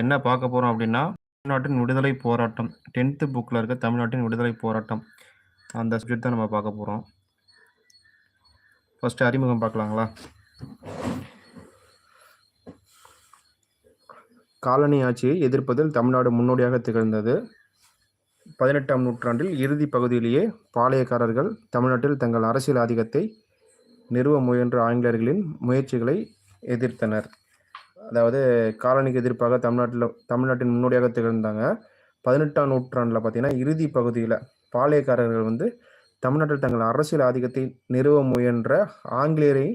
என்ன பார்க்க போகிறோம் அப்படின்னா, தமிழ்நாட்டின் விடுதலை போராட்டம். டென்த்து புக்கில் இருக்க தமிழ்நாட்டின் விடுதலை போராட்டம். அந்த சப்ஜெக்ட் தான் நம்ம பார்க்க போகிறோம் ஃபஸ்ட்டு அறிமுகம் பார்க்கலாங்களா? காலனி ஆட்சியை எதிர்ப்பதில் தமிழ்நாடு முன்னோடியாக திகழ்ந்தது. 18ஆம் நூற்றாண்டில் இறுதி பகுதியிலேயே பாளையக்காரர்கள் தமிழ்நாட்டில் தங்கள் அரசியல் ஆதிக்கத்தை நிறுவ முயன்ற ஆங்கிலேயர்களின் முயற்சிகளை எதிர்த்தனர். அதாவது காலனிக்கு எதிர்ப்பாக தமிழ்நாட்டில் தமிழ்நாட்டின் முன்னோடியாக திகழ்ந்தாங்க. பதினெட்டாம் நூற்றாண்டில் பார்த்தீங்கன்னா, இறுதி பகுதியில் பாளையக்காரர்கள் வந்து தமிழ்நாட்டில் தங்கள் அரசியல் ஆதிக்கத்தை நிறுவ முயன்ற ஆங்கிலேயரை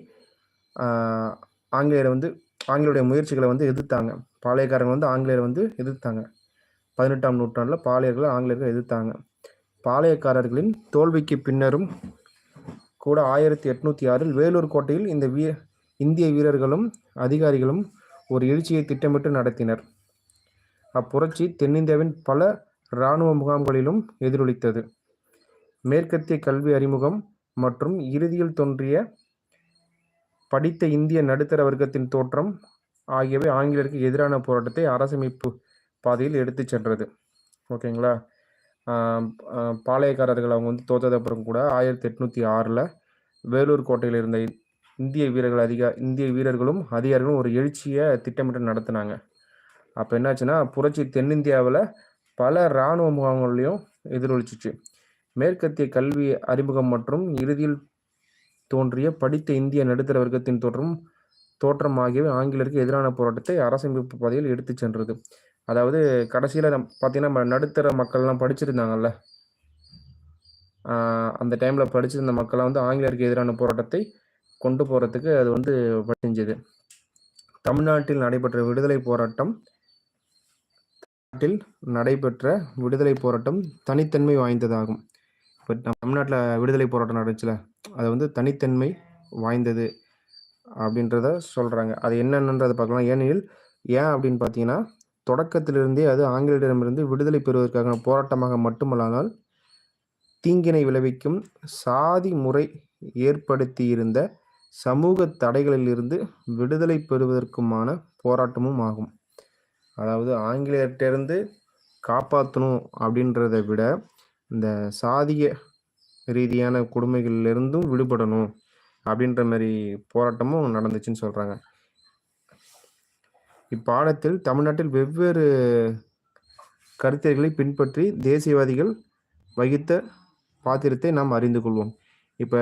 ஆங்கிலேயரை வந்து ஆங்கிலேயருடைய முயற்சிகளை வந்து எதிர்த்தாங்க. பாளையக்காரங்க வந்து ஆங்கிலேயரை வந்து எதிர்த்தாங்க. பதினெட்டாம் நூற்றாண்டில் பாளையர்கள் ஆங்கிலேயர்களை எதிர்த்தாங்க. பாளையக்காரர்களின் தோல்விக்கு பின்னரும் கூட 1806இல் வேலூர் கோட்டையில் இந்த வீ இந்திய வீரர்களும், அதிகாரிகளும் ஒரு எழுச்சியை திட்டமிட்டு நடத்தினர். அப்புரட்சி தென்னிந்தியாவின் பல இராணுவ முகாம்களிலும் எதிரொலித்தது. மேற்கத்திய கல்வி அறிமுகம் மற்றும் இறுதியில் தோன்றிய படித்த இந்திய நடுத்தர வர்க்கத்தின் தோற்றம் ஆகியவை ஆங்கிலேயருக்கு எதிரான போராட்டத்தை அரசமைப்பு பாதையில் எடுத்து சென்றது. ஓகேங்களா? பாளையக்காரர்கள் அவங்க வந்து தோத்தது அப்புறம் கூட 1806ல வேலூர் கோட்டையில் இருந்த இந்திய வீரர்கள் அதிகா இந்திய வீரர்களும், அதிகாரிகளும் ஒரு எழுச்சியை திட்டமிட்டு நடத்தினாங்க அப்போ என்னாச்சுன்னா, புரட்சி தென்னிந்தியாவில் பல இராணுவ முகாம்களையும் எதிரொலிச்சிச்சு மேற்கத்திய கல்வி அறிமுகம் மற்றும் இறுதியில் தோன்றிய படித்த இந்திய நடுத்தர வர்க்கத்தின் தோற்றம் தோற்றம் ஆகியவை ஆங்கிலருக்கு எதிரான போராட்டத்தை அரசமைப்பு பாதையில் எடுத்து சென்றது. அதாவது கடைசியில் நம் பார்த்தீங்கன்னா, நம்ம நடுத்தர மக்கள்லாம் படிச்சிருந்தாங்கல்ல. அந்த டைமில் படிச்சிருந்த மக்கள்லாம் வந்து ஆங்கிலேயருக்கு எதிரான போராட்டத்தை கொண்டு போகிறதுக்கு அது வந்து வழி செஞ்சது. தமிழ்நாட்டில் நடைபெற்ற விடுதலை போராட்டம் நாட்டில் நடைபெற்ற விடுதலை போராட்டம் தனித்தன்மை வாய்ந்ததாகும். இப்போ தமிழ்நாட்டில் விடுதலை போராட்டம் நடந்துச்சுல்ல, அது வந்து தனித்தன்மை வாய்ந்தது அப்படின்றத சொல்கிறாங்க அது என்னென்னன்றதை பார்க்கலாம். ஏனெனில் ஏன் அப்படின்னு பார்த்தீங்கன்னா, தொடக்கத்திலிருந்தே அது ஆங்கிலேயரிடமிருந்து விடுதலை பெறுவதற்கான போராட்டமாக மட்டுமல்லாமல், தீங்கினை விளைவிக்கும் சாதி முறை ஏற்படுத்தியிருந்த சமூக தடைகளிலிருந்து விடுதலை பெறுவதற்குமான போராட்டமும் ஆகும். அதாவது ஆங்கிலேயர்கிட்டேருந்து காப்பாற்றணும் அப்படின்றத விட, இந்த சாதிய ரீதியான கொடுமைகளிலிருந்தும் விடுபடணும் அப்படின்ற மாதிரி போராட்டமும் நடந்துச்சுன்னு சொல்கிறாங்க இப்பாடத்தில் தமிழ்நாட்டில் வெவ்வேறு கருத்தியர்களை பின்பற்றி தேசியவாதிகள் வகித்த பாத்திரத்தை நாம் அறிந்து கொள்வோம். இப்போ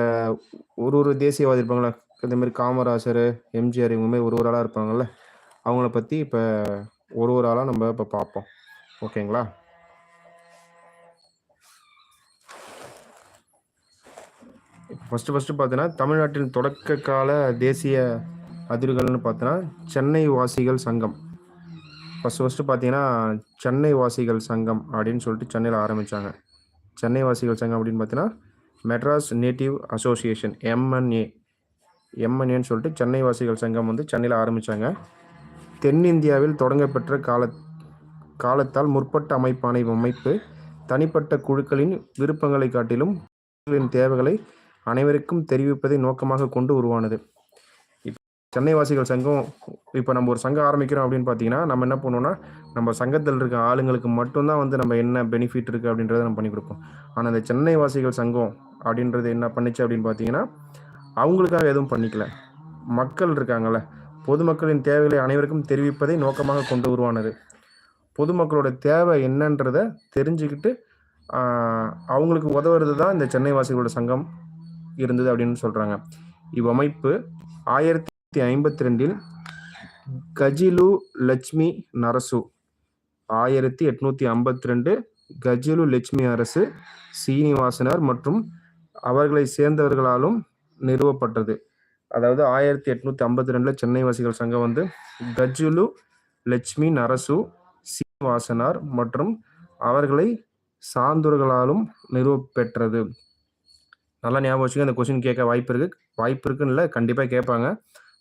ஒரு ஒரு தேசியவாதி இருப்பாங்களா இந்த காமராஜர் எம்ஜிஆர் இவங்க மாதிரி ஒரு ஒரு ஆளாக இருப்பாங்கல்ல. அவங்கள பற்றி இப்போ ஒரு ஒரு ஆளாக நம்ம இப்போ பார்ப்போம். ஓகேங்களா? ஃபஸ்ட்டு ஃபஸ்ட்டு பார்த்தீங்கன்னா, தமிழ்நாட்டின் தொடக்க கால தேசிய அதிர்வுகள்னு பார்த்தோன்னா, சென்னை வாசிகள் சங்கம். ஃபஸ்ட்டு ஃபஸ்ட்டு பார்த்தீங்கன்னா, சென்னை வாசிகள் சங்கம் அப்படின்னு சொல்லிட்டு சென்னையில் ஆரம்பிச்சாங்க. சென்னை வாசிகள் சங்கம் அப்படின்னு பார்த்தீங்கன்னா, மெட்ராஸ் நேட்டிவ் அசோசியேஷன் எம்என்ஏ எம்என்ஏன்னு சொல்லிட்டு சென்னை வாசிகள் சங்கம் வந்து சென்னையில் ஆரம்பித்தாங்க தென்னிந்தியாவில் தொடங்கப்பெற்ற கால காலத்தால் முற்பட்ட அமைப்பான அமைப்பு தனிப்பட்ட குழுக்களின் விருப்பங்களை காட்டிலும் தேவைகளை அனைவருக்கும் தெரிவிப்பதை நோக்கமாக கொண்டு உருவானது. இப்ப சென்னை வாசிகள் சங்கம் இப்போ நம்ம ஒரு சங்கம் ஆரம்பிக்கிறோம் அப்படின்னு பார்த்தீங்கன்னா, நம்ம என்ன பண்ணுவோம்னா, நம்ம சங்கத்தில் இருக்க ஆளுங்களுக்கு மட்டும்தான் வந்து நம்ம என்ன பெனிஃபிட் இருக்குது அப்படின்றத நம்ம பண்ணி கொடுப்போம் ஆனால் இந்த சென்னை வாசிகள் சங்கம் அப்படின்றது என்ன பண்ணிச்சு அப்படின்னு பார்த்தீங்கன்னா, அவங்களுக்காக எதுவும் பண்ணிக்கல. மக்கள் இருக்காங்கள பொதுமக்களின் தேவைகளை அனைவருக்கும் தெரிவிப்பதை நோக்கமாக கொண்டு உருவானது. பொதுமக்களோட தேவை என்னன்றத தெரிஞ்சுக்கிட்டு, அவங்களுக்கு உதவுறது தான் இந்த சென்னை வாசிகளோட சங்கம் இருந்தது அப்படின்னு சொல்கிறாங்க இவ்வமைப்பு 1852ல் கஜிலு லட்சுமி நரசு 1852 கஜிலு லட்சுமி அரசு, சீனிவாசனர் மற்றும் அவர்களை சேர்ந்தவர்களாலும் நிறுவப்பட்டது. அதாவது 1852ல சென்னை வாசிகள் சங்கம் வந்து கஜுலு லட்சுமி நரசு, சீனிவாசனார் மற்றும் அவர்களை சார்ந்தவர்களாலும் நிறுவப்பெற்றது. நல்லா ஞாபகம் வச்சுக்க இந்த கொஸ்டின் கேட்க வாய்ப்பு இருக்கு. வாய்ப்பு இருக்குன்னு இல்லை கண்டிப்பாக கேட்பாங்க.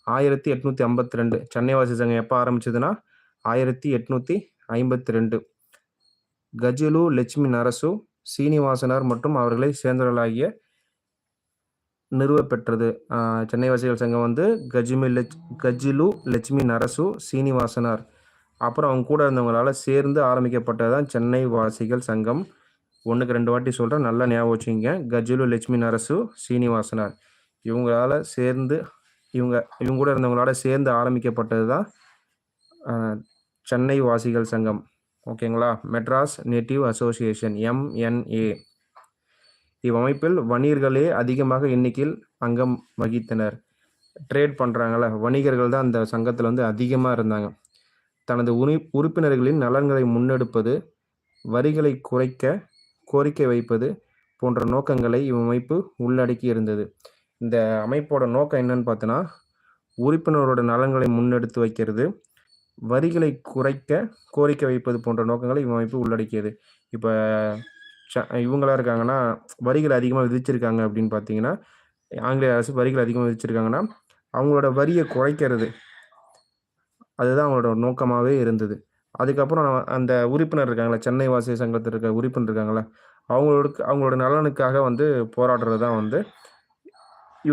1852 சென்னை வாசி சங்கம் எப்போ ஆரம்பிச்சதுன்னா, 1852 கஜுலு லட்சுமி நரசு, சீனிவாசனார் மற்றும் அவர்களை சேர்ந்தவர்களாகிய நிறுவப்பெற்றது. சென்னை வாசிகள் சங்கம் வந்து கஜிமி லெச் கஜிலு லட்சுமி நரசு, சீனிவாசனார். அப்புறம் அவங்க கூட இருந்தவங்களால சேர்ந்து ஆரம்பிக்கப்பட்டது தான் சென்னை வாசிகள் சங்கம். ஒன்றுக்கு ரெண்டு வாட்டி சொல்கிறேன் நல்லா ஞாபகம் வச்சுங்க கஜுலு லட்சுமி நரசு சீனிவாசனார். இவங்களால சேர்ந்து இவங்க இவங்க கூட இருந்தவங்களால சேர்ந்து ஆரம்பிக்கப்பட்டது தான் சென்னை வாசிகள் சங்கம். ஓகேங்களா? மெட்ராஸ் நேட்டிவ் அசோசியேஷன் எம்என்ஏ இவ்வமைப்பில் வணிகர்களே அதிகமாக எண்ணிக்கையில் அங்கம் வகித்தனர். ட்ரேட் பண்ணுறாங்கல்ல வணிகர்கள் தான் அந்த சங்கத்தில் வந்து அதிகமாக இருந்தாங்க. தனது உரி உறுப்பினர்களின் நலன்களை முன்னெடுப்பது வரிகளை குறைக்க கோரிக்கை வைப்பது போன்ற நோக்கங்களை இவ்வமைப்பு உள்ளடக்கி இருந்தது. இந்த அமைப்போட நோக்கம் என்னன்னு பார்த்தோன்னா உறுப்பினரோட நலன்களை முன்னெடுத்து வைக்கிறது வரிகளை குறைக்க கோரிக்கை வைப்பது போன்ற நோக்கங்களை இவ்வமைப்பு உள்ளடக்கியது. இப்போ இவங்களா இருக்காங்கன்னா வரிகள் அதிகமாக விதிச்சிருக்காங்க அப்படின்னு பார்த்தீங்கன்னா ஆங்கிலேய அரசு வரிகள் அதிகமாக விதிச்சிருக்காங்கன்னா அவங்களோட வரியை குறைக்கிறது அதுதான் அவங்களோட நோக்கமாகவே இருந்தது. அதுக்கப்புறம் அந்த உறுப்பினர் இருக்காங்களே சென்னை வாசிய சங்கத்தில் இருக்க உறுப்பினர் இருக்காங்களே அவங்களோட அவங்களோட நலனுக்காக வந்து போராடுறது தான் வந்து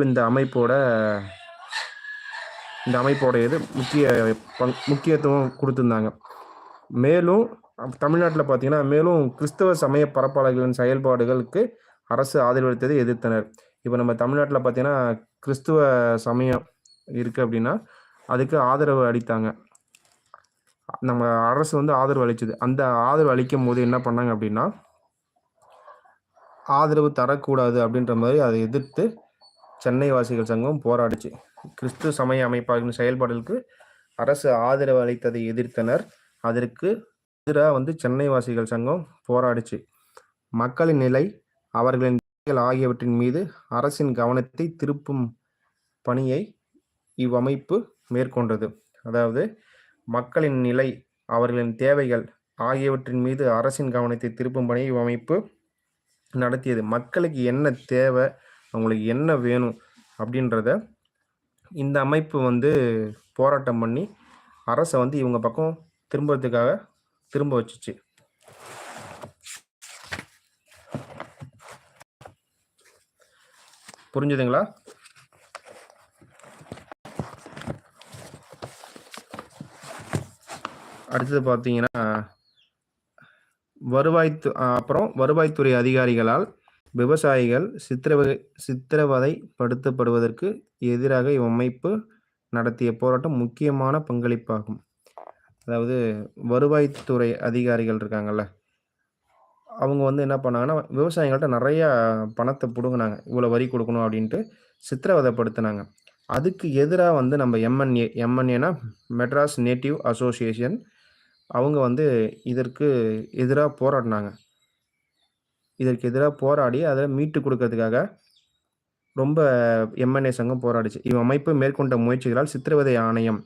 இந்த அமைப்போட இந்த அமைப்போட இது முக்கிய பங் முக்கியத்துவம் கொடுத்துருந்தாங்க. மேலும் தமிழ்நாட்டில் பார்த்தீங்கன்னா மேலும் கிறிஸ்தவ சமய பரப்பாளர்களின் செயல்பாடுகளுக்கு அரசு ஆதரவளித்ததை எதிர்த்தனர். இப்போ நம்ம தமிழ்நாட்டில் பார்த்தீங்கன்னா கிறிஸ்துவ சமயம் இருக்குது அப்படின்னா அதுக்கு ஆதரவு அளித்தாங்க. நம்ம அரசு வந்து ஆதரவு அளிச்சது. அந்த ஆதரவு அளிக்கும் போது என்ன பண்ணாங்க அப்படின்னா ஆதரவு தரக்கூடாது அப்படின்ற மாதிரி அதை எதிர்த்து சென்னை வாசிகள் சங்கம் போராடிச்சு. கிறிஸ்து சமய அமைப்பாளர்களின் செயல்பாடுகளுக்கு அரசு ஆதரவு அளித்ததை எதிர்த்தனர். அதற்கு எதிராக வந்து சென்னை வாசிகள் சங்கம் போராடிச்சு. மக்களின் நிலை அவர்களின் ஆகியவற்றின் மீது அரசின் கவனத்தை திருப்பும் பணியை இவ்வமைப்பு மேற்கொண்டது. அதாவது மக்களின் நிலை அவர்களின் தேவைகள் ஆகியவற்றின் மீது அரசின் கவனத்தை திருப்பும் பணியை இவ்வமைப்பு நடத்தியது. மக்களுக்கு என்ன தேவை அவங்களுக்கு என்ன வேணும் அப்படின்றத இந்த அமைப்பு வந்து போராட்டம் பண்ணி அரசை வந்து இவங்க பக்கம் திரும்புறதுக்காக திரும்ப வச்சுச்சு. புரிஞ்சுதுங்களா? அடுத்தது பார்த்தீங்கன்னா வருவாய்த்து அப்புறம் வருவாய்த்துறை அதிகாரிகளால் விவசாயிகள் சித்திரவதை சித்திரவதைப்படுத்தப்படுவதற்கு எதிராக இவ்வமைப்பு நடத்திய போராட்டம் முக்கியமான பங்களிப்பாகும். அதாவது வருவாய்த்துறை அதிகாரிகள் இருக்காங்கல்ல அவங்க வந்து என்ன பண்ணாங்கன்னா விவசாயிகள்கிட்ட நிறைய பணத்தை பிடுங்கினாங்க. இவ்வளோ வரி கொடுக்கணும் அப்படின்ட்டு சித்திரவதைப்படுத்தினாங்க. அதுக்கு எதிராக வந்து நம்ம எம்என்ஏ எம்என்ஏனா மெட்ராஸ் நேட்டிவ் அசோசியேஷன் அவங்க வந்து இதற்கு எதிராக போராடினாங்க. இதற்கு எதிராக போராடி அதை மீட்டு கொடுக்கறதுக்காக ரொம்ப எம்என்ஏ சங்கம் போராடிச்சு. இவ் அமைப்பு மேற்கொண்ட முயற்சிகளால் சித்திரவதை ஆணையம்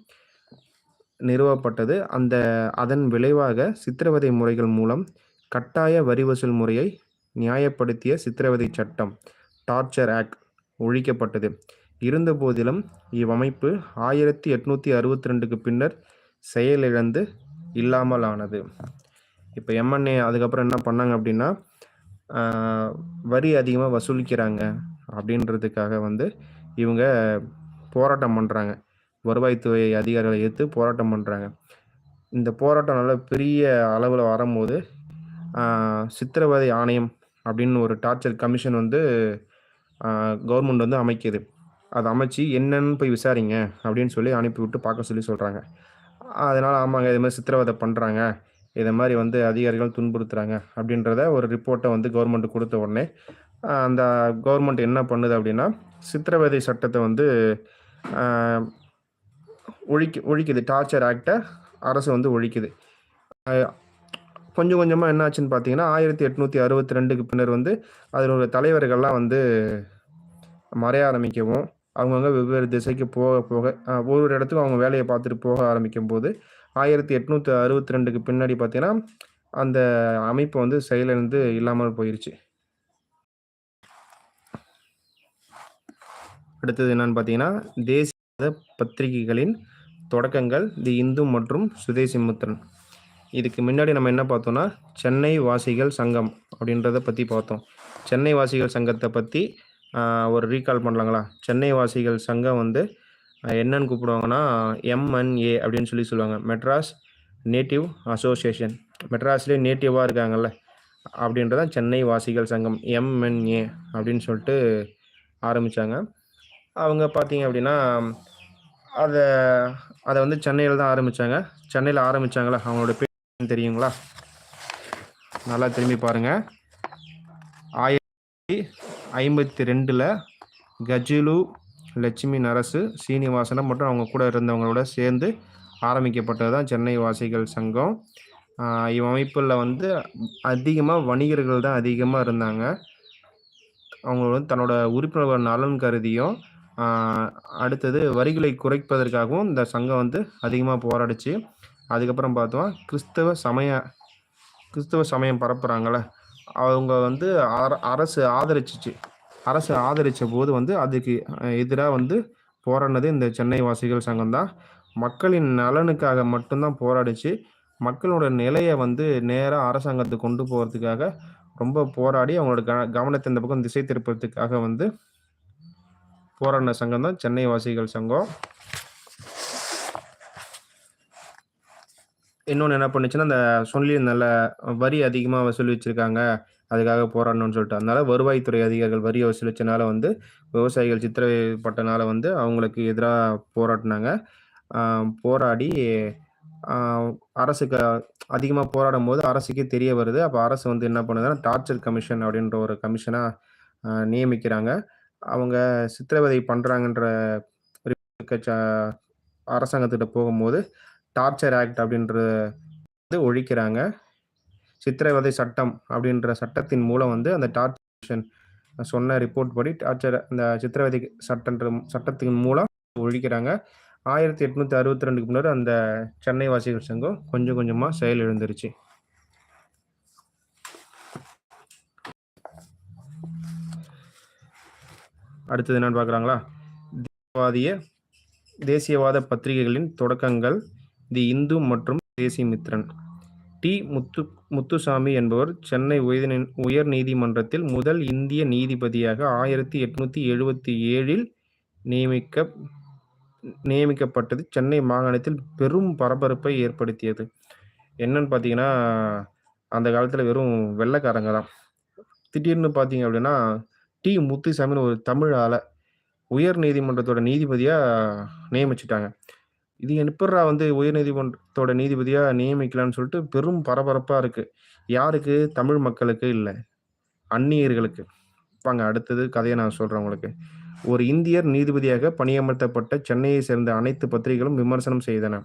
நிறுவப்பட்டது. அந்த அதன் விளைவாக சித்திரவதை முறைகள் மூலம் கட்டாய வரி வசூல் முறையை நியாயப்படுத்திய சித்திரவதை சட்டம் டார்ச்சர் ஆக்ட் ஒழிக்கப்பட்டது. இருந்தபோதிலும் இவ்வமைப்பு ஆயிரத்தி எட்நூற்றி அறுபத்தி ரெண்டுக்கு பின்னர் செயலிழந்து இல்லாமல் ஆனது. இப்போ எம்என்ஏ அதுக்கப்புறம் என்ன பண்ணாங்க அப்படின்னா வரி அதிகமாக வசூலிக்கிறாங்க அப்படின்றதுக்காக வந்து இவங்க போராட்டம் பண்ணுறாங்க வருவாய்த்துறை அதிகாரிகளை எதிர்த்து போராட்டம் பண்ணுறாங்க இந்த போராட்டம் நல்ல பெரிய அளவில் வரும்போது சித்திரவதை ஆணையம் அப்படின்னு ஒரு டார்ச்சர் கமிஷன் வந்து கவர்மெண்ட் வந்து அமைக்குது. அதை அமைச்சு என்னன்னு போய் விசாரிங்க அப்படின்னு சொல்லி அனுப்பிவிட்டு பார்க்க சொல்லி சொல்கிறாங்க அதனால் ஆமாங்க இது மாதிரி சித்திரவதை பண்ணுறாங்க இதை மாதிரி வந்து அதிகாரிகள் துன்புறுத்துறாங்க அப்படின்றத ஒரு ரிப்போர்ட்டை வந்து கவர்மெண்ட் கொடுத்த உடனே அந்த கவர்மெண்ட் என்ன பண்ணுது அப்படின்னா சித்திரவதை சட்டத்தை வந்து ஒழிக்கு ஒழிக்குது. டார்ச்சர் ஆக்டை அரசு வந்து ஒழிக்குது. கொஞ்சம் கொஞ்சமாக என்ன ஆச்சுன்னு பார்த்தீங்கன்னா ஆயிரத்தி எட்நூற்றி அறுபத்தி ரெண்டுக்கு பின்னர் வந்து அதனோட தலைவர்கள்லாம் வந்து மறைய ஆரம்பிக்கவும் அவங்கவுங்க வெவ்வேறு திசைக்கு போக போக ஒரு ஒரு இடத்துக்கும் அவங்க வேலையை பார்த்துட்டு போக ஆரம்பிக்கும் போது ஆயிரத்தி எட்நூற்றி அறுபத்தி ரெண்டுக்கு பின்னாடி பார்த்தீங்கன்னா அந்த அமைப்பு வந்து செயலிருந்து இல்லாமல் போயிடுச்சு அடுத்தது என்னன்னு பார்த்தீங்கன்னா தேசிய பத்திரிகைகளின் தொடக்கங்கள் தி இந்து மற்றும் சுதேசி முத்திரன். இதுக்கு முன்னாடி நம்ம என்ன பார்த்தோம்னா சென்னை வாசிகள் சங்கம் அப்படின்றத பற்றி பார்த்தோம். சென்னை வாசிகள் சங்கத்தை பற்றி ஒரு ரீகால் பண்ணலாங்களா? சென்னை வாசிகள் சங்கம் வந்து என்னன்னு கூப்பிடுவாங்கன்னா எம்என்ஏ அப்படின்னு சொல்லி சொல்லுவாங்க. Madras Native Association. மெட்ராஸ்லேயே நேட்டிவாக இருக்காங்கல்ல. அப்படின்றதான் சென்னை வாசிகள் சங்கம் எம்என்ஏ அப்படின்னு சொல்லிட்டு ஆரம்பித்தாங்க அவங்க பார்த்தீங்க அப்படின்னா அதை அதை வந்து சென்னையில் தான் ஆரம்பித்தாங்க சென்னையில் ஆரம்பித்தாங்களா அவங்களோட பேர் தெரியுங்களா? நல்லா திரும்பி பாருங்கள் ஆயிரத்தி ஐம்பத்தி ரெண்டில் கஜுலு லட்சுமி நரசு சீனிவாசனம் மற்றும் அவங்க கூட இருந்தவங்களோட சேர்ந்து ஆரம்பிக்கப்பட்டது தான் சென்னை வாசிகள் சங்கம். இவ்வமைப்பில் இவ் அமைப்பில் வந்து அதிகமாக வணிகர்கள் தான் அதிகமாக இருந்தாங்க. அவங்க வந்து தன்னோட உறுப்பினர்கள் நலன் கருதியும் அடுத்தது வரிகளை குறைப்பதற்காகவும் இந்த சங்கம் வந்து அதிகமாக போராடிச்சு. அதுக்கப்புறம் பார்த்தோம் கிறிஸ்தவ சமய கிறிஸ்தவ சமயம் பரப்புகிறாங்கள அவங்க வந்து அர- அரசு ஆதரிச்சிச்சு. அரசு ஆதரித்த போது வந்து அதுக்கு எதிராக வந்து போராடினது இந்த சென்னை வாசிகள் சங்கம் தான். மக்களின் நலனுக்காக மட்டும்தான் போராடிச்சு. மக்களோட நிலையை வந்து நேராக அரசாங்கத்துக்கு கொண்டு போகிறதுக்காக ரொம்ப போராடி அவங்களோட க கவனத்தை இந்த பக்கம் திசை திருப்பறதுக்காக வந்து போராடின சங்கம் தான் சென்னை வாசிகள் சங்கம். இன்னொன்று என்ன பண்ணுச்சுன்னா அந்த சொல்லி நல்ல வரி அதிகமாக வசூல் வச்சிருக்காங்க அதுக்காக போராடணும்னு சொல்லிட்டு. அதனால வருவாய்த்துறை அதிகாரிகள் வரி வசூலிச்சனால வந்து விவசாயிகள் சித்திரவதைப்பட்டனால வந்து அவங்களுக்கு எதிராக போராடினாங்க. போராடி அரசுக்கு அதிகமாக போராடும் போது அரசுக்கே தெரிய வருது. அப்போ அரசு வந்து என்ன பண்ணுதுன்னா டார்ச்சர் கமிஷன் அப்படின்ற ஒரு கமிஷனாக நியமிக்கிறாங்க. அவங்க சித்திரவதை பண்ணுறாங்கன்ற அரசாங்கத்திட்ட போகும்போது டார்ச்சர் ஆக்ட் அப்படின்ற வந்து ஒழிக்கிறாங்க. சித்திரவதை சட்டம் அப்படின்ற சட்டத்தின் மூலம் வந்து அந்த டார்ச்சர் சொன்ன ரிப்போர்ட் படி டார்ச்சர் அந்த சித்திரவதை சட்டன்ற சட்டத்தின் மூலம் ஒழிக்கிறாங்க. ஆயிரத்தி எட்நூத்தி அறுபத்தி ரெண்டுக்கு முன்னாடி அந்த சென்னை வாசிகள் சங்கம் கொஞ்சம் கொஞ்சமாக செயல் எழுந்துருச்சு அடுத்தது என்னன்னு பார்க்குறாங்களா? தேசியவாதிய தேசியவாத பத்திரிகைகளின் தொடக்கங்கள் தி இந்து மற்றும் தேசிய மித்ரன். டி. முத்து முத்துசாமி என்பவர் சென்னை உயர் உயர் நீதிமன்றத்தில் முதல் இந்திய நீதிபதியாக ஆயிரத்தி எட்நூத்தி எழுபத்தி ஏழில் நியமிக்க நியமிக்கப்பட்டது சென்னை மாகாணத்தில் பெரும் பரபரப்பை ஏற்படுத்தியது. என்னன்னு பார்த்தீங்கன்னா அந்த காலத்தில் வெறும் வெள்ளைக்காரங்க தான். திடீர்னு பார்த்தீங்க அப்படின்னா டி. முத்துசாமின்னு ஒரு தமிழ் ஆளை உயர் நீதிமன்றத்தோட நீதிபதியாக நியமிச்சிட்டாங்க. இது எப்படா வந்து உயர் நீதிமன்றத்தோட நீதிபதியாக நியமிக்கலாம்னு சொல்லிட்டு பெரும் பரபரப்பாக இருக்குது யாருக்கு? தமிழ் மக்களுக்கு இல்லை. அந்நியர்களுக்கு. வாங்க அடுத்தது கதையை நான் சொல்கிறேன் உங்களுக்கு. ஒரு இந்தியர் நீதிபதியாக பணியமர்த்தப்பட்ட சென்னையை சேர்ந்த அனைத்து பத்திரிகைகளும் விமர்சனம் செய்தன.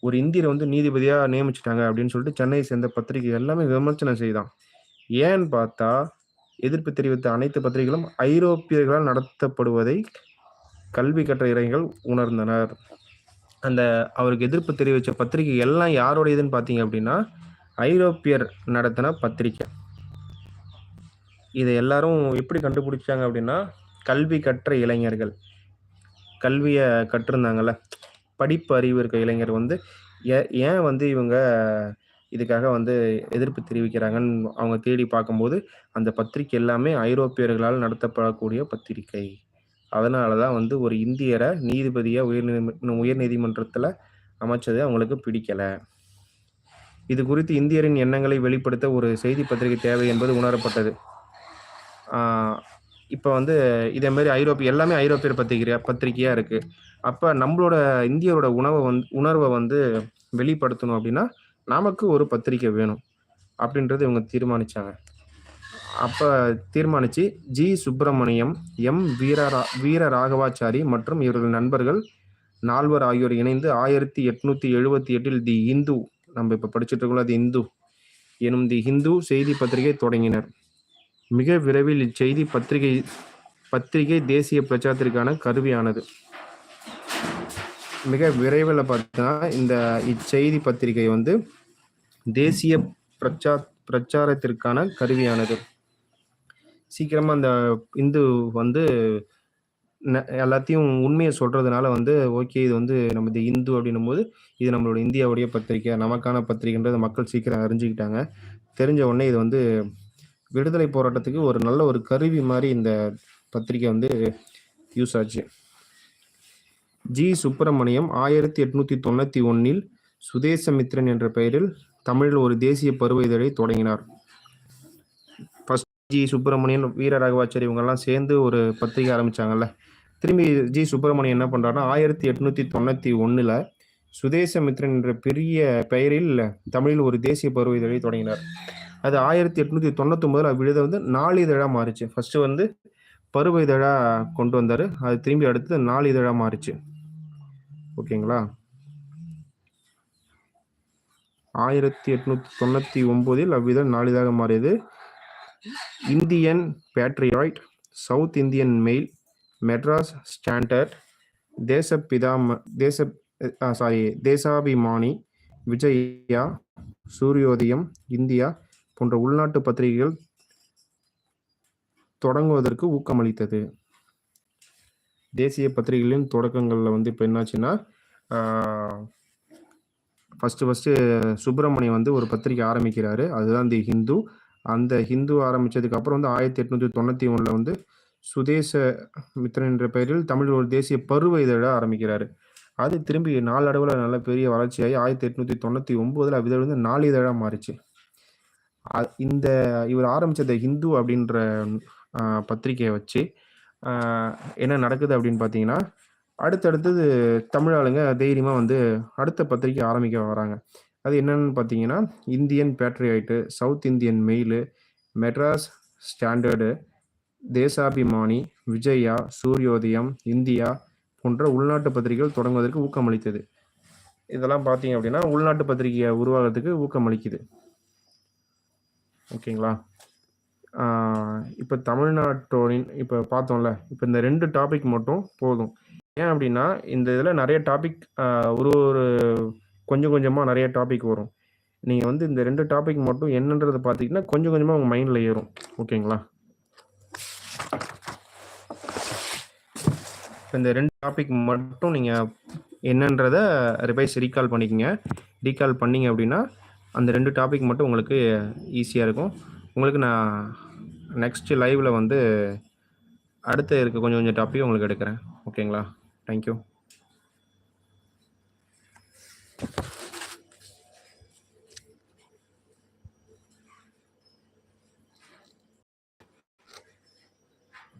ஒரு இந்தியரை வந்து நீதிபதியாக நியமிச்சிட்டாங்க அப்படின்னு சொல்லிட்டு சென்னையை சேர்ந்த பத்திரிகை எல்லாமே விமர்சனம் செய்தான். ஏன்னு பார்த்தா எதிர்ப்பு தெரிவித்த அனைத்து பத்திரிகைகளும் ஐரோப்பியர்களால் நடத்தப்படுவதை கல்வி கற்ற இளைஞர்கள் உணர்ந்தனர். அந்த அவருக்கு எதிர்ப்பு தெரிவித்த பத்திரிகை எல்லாம் யாருடையதுன்னு பார்த்தீங்க அப்படின்னா ஐரோப்பியர் நடத்தின பத்திரிக்கை இதை எல்லாரும் எப்படி கண்டுபிடிச்சாங்க அப்படின்னா கல்வி கற்ற இளைஞர்கள். கல்வியை கற்றிருந்தாங்கல்ல. படிப்பு அறிவு இருக்க இளைஞர் வந்து ஏ- ஏன் வந்து இவங்க இதுக்காக வந்து எதிர்ப்பு தெரிவிக்கிறாங்கன்னு அவங்க தேடி பார்க்கும்போது அந்த பத்திரிக்கை எல்லாமே ஐரோப்பியர்களால் நடத்தப்படக்கூடிய பத்திரிக்கை. அதனால தான் வந்து ஒரு இந்தியரை நீதிபதியாக உயர் உயர் நீதிமன்றத்தில் அமைச்சது அவங்களுக்கு பிடிக்கலை. இது குறித்து இந்தியரின் எண்ணங்களை வெளிப்படுத்த ஒரு செய்தி பத்திரிகை தேவை என்பது உணரப்பட்டது. இப்போ வந்து இதே மாதிரி ஐரோப்பிய எல்லாமே ஐரோப்பியர் பத்திரிகை பத்திரிகையாக இருக்குது அப்போ நம்மளோட இந்தியரோட உணவை வந்து உணர்வை வந்து வெளிப்படுத்தணும் அப்படின்னா நமக்கு ஒரு பத்திரிக்கை வேணும் அப்படின்றது இவங்க தீர்மானிச்சாங்க. அப்போ தீர்மானிச்சு ஜி. சுப்பிரமணியம் எம். வீரரா வீர ராகவாச்சாரி மற்றும் இவர்கள் நண்பர்கள் நால்வர் ஆகியோர் இணைந்து ஆயிரத்தி எட்நூத்தி எழுபத்தி எட்டில் தி இந்து நம்ம இப்போ படிச்சுட்டு இருக்கோம் தி இந்து எனும் தி ஹிந்து செய்தி பத்திரிகை தொடங்கினர். மிக விரைவில் இச்செய்தி பத்திரிகை பத்திரிகை தேசிய பிரச்சாரத்திற்கான கருவியானது. மிக விரைவில் பார்த்தா இந்த இச்செய்தி பத்திரிகை வந்து தேசிய பிரச்சா பிரச்சாரத்திற்கான கருவியானது. சீக்கிரமா அந்த இந்து வந்து ந- எல்லாத்தையும் உண்மையை சொல்றதுனால வந்து ஓகே இது வந்து நம்ம இந்து அப்படின்னும் போது இது நம்மளோட இந்தியாவுடைய பத்திரிக்கை நமக்கான பத்திரிக்கைன்றது மக்கள் சீக்கிரம் அறிஞ்சுக்கிட்டாங்க. தெரிஞ்ச உடனே இது வந்து விடுதலை போராட்டத்துக்கு ஒரு நல்ல ஒரு கருவி மாதிரி இந்த பத்திரிக்கை வந்து யூஸ் ஆச்சு. ஜி. சுப்பிரமணியம் ஆயிரத்தி எட்நூத்தி தொண்ணூத்தி ஒன்னில் சுதேசமித்ரன் என்ற பெயரில் தமிழில் ஒரு தேசிய பருவ இதழை தொடங்கினார். ஃபர்ஸ்ட் ஜி சுப்பிரமணியன் வீர ராகவாச்சாரி இவங்கெல்லாம் சேர்ந்து ஒரு பத்திரிகை ஆரம்பிச்சாங்கல்ல. திரும்பி ஜி சுப்பிரமணியன் என்ன பண்றாருன்னா ஆயிரத்தி எட்நூத்தி தொண்ணூத்தி ஒண்ணுல சுதேசமித்ரன் என்ற பெரிய பெயரில் தமிழில் ஒரு தேசிய பருவ இதழை தொடங்கினார். அது ஆயிரத்தி எட்நூத்தி தொண்ணூத்தி ஒன்பதுல விழுத வந்து நாளிதழா மாறுச்சு. ஃபர்ஸ்ட் வந்து பருவ இதழா கொண்டு வந்தாரு. அது திரும்பி அடுத்து நாளிதழா மாறுச்சு. ஓகேங்களா? ஆயிரத்தி எட்நூத்தி தொண்ணூத்தி ஒன்பதில் அவ்விதழ் நாளிதாக மாறியது. Indian Patriot South Indian Mail Madras Standard தேசப்பிதா தேச சாரி தேசாபிமானி விஜயா சூரியோதயம் இந்தியா போன்ற உள்நாட்டு பத்திரிகைகள் தொடங்குவதற்கு ஊக்கமளித்தது. தேசிய பத்திரிகைகளின் தொடக்கங்களில் வந்து இப்போ என்னாச்சுன்னா ஃபஸ்ட்டு ஃபஸ்ட்டு சுப்பிரமணியம் வந்து ஒரு பத்திரிகை ஆரம்பிக்கிறாரு. அதுதான் தி ஹிந்து. அந்த ஹிந்து ஆரம்பிச்சதுக்கு அப்புறம் வந்து ஆயிரத்தி எட்நூத்தி தொண்ணூத்தி ஒண்ணுல வந்து சுதேச மித்திரன் என்ற பெயரில் தமிழ் ஒரு தேசிய பருவ இதழ ஆரம்பிக்கிறாரு. அது திரும்பி நாளடைவில் நல்ல பெரிய வளர்ச்சியாகி ஆயிரத்தி எட்நூத்தி தொண்ணூத்தி ஒன்பதுல இதழ் வந்து நாளிதழா மாறிச்சு. இந்த இவர் ஆரம்பிச்ச ஹிந்து அப்படின்ற பத்திரிகையை பத்திரிக்கையை வச்சு என்ன நடக்குது அப்படின்னு பார்த்தீங்கன்னா அடுத்தடுத்தது தமிழ் ஆளுங்க வந்து அடுத்த பத்திரிக்கை ஆரம்பிக்க வராங்க. அது என்னன்னு பார்த்தீங்கன்னா Indian Patriot South Indian Mail Madras Standard Deshabhimani Vijaya Suryodayam India போன்ற உள்நாட்டு பத்திரிகைகள் தொடங்குவதற்கு ஊக்கமளித்தது. இதெல்லாம் பார்த்தீங்க அப்படின்னா உள்நாட்டு பத்திரிகையை உருவாகிறதுக்கு ஊக்கமளிக்குது. ஓகேங்களா? இப்போ தமிழ்நாட்டோரின் இப்போ பார்த்தோம்ல இப்போ இந்த ரெண்டு டாபிக் மட்டும் போதும். ஏன் அப்படின்னா இந்த இதில் நிறைய டாபிக் ஒரு ஒரு கொஞ்சம் கொஞ்சமாக நிறைய டாபிக் வரும். நீங்கள் வந்து இந்த ரெண்டு டாபிக் மட்டும் என்னன்றதை பார்த்தீங்கன்னா கொஞ்சம் கொஞ்சமாக உங்கள் மைண்டில் ஏறும். ஓகேங்களா? இந்த ரெண்டு டாபிக் மட்டும் நீங்கள் என்னன்றதை ரிவைஸ் ரீகால் பண்ணிக்கிங்க. ரீகால் பண்ணீங்க அப்படின்னா அந்த ரெண்டு டாபிக் மட்டும் உங்களுக்கு ஈஸியாக இருக்கும். உங்களுக்கு நான் நெக்ஸ்ட் லைவில் வந்து அடுத்து இருக்க கொஞ்சம் கொஞ்சம் டாபிக் உங்களுக்கு எடுக்கிறேன். ஓகேங்களா? Thank you.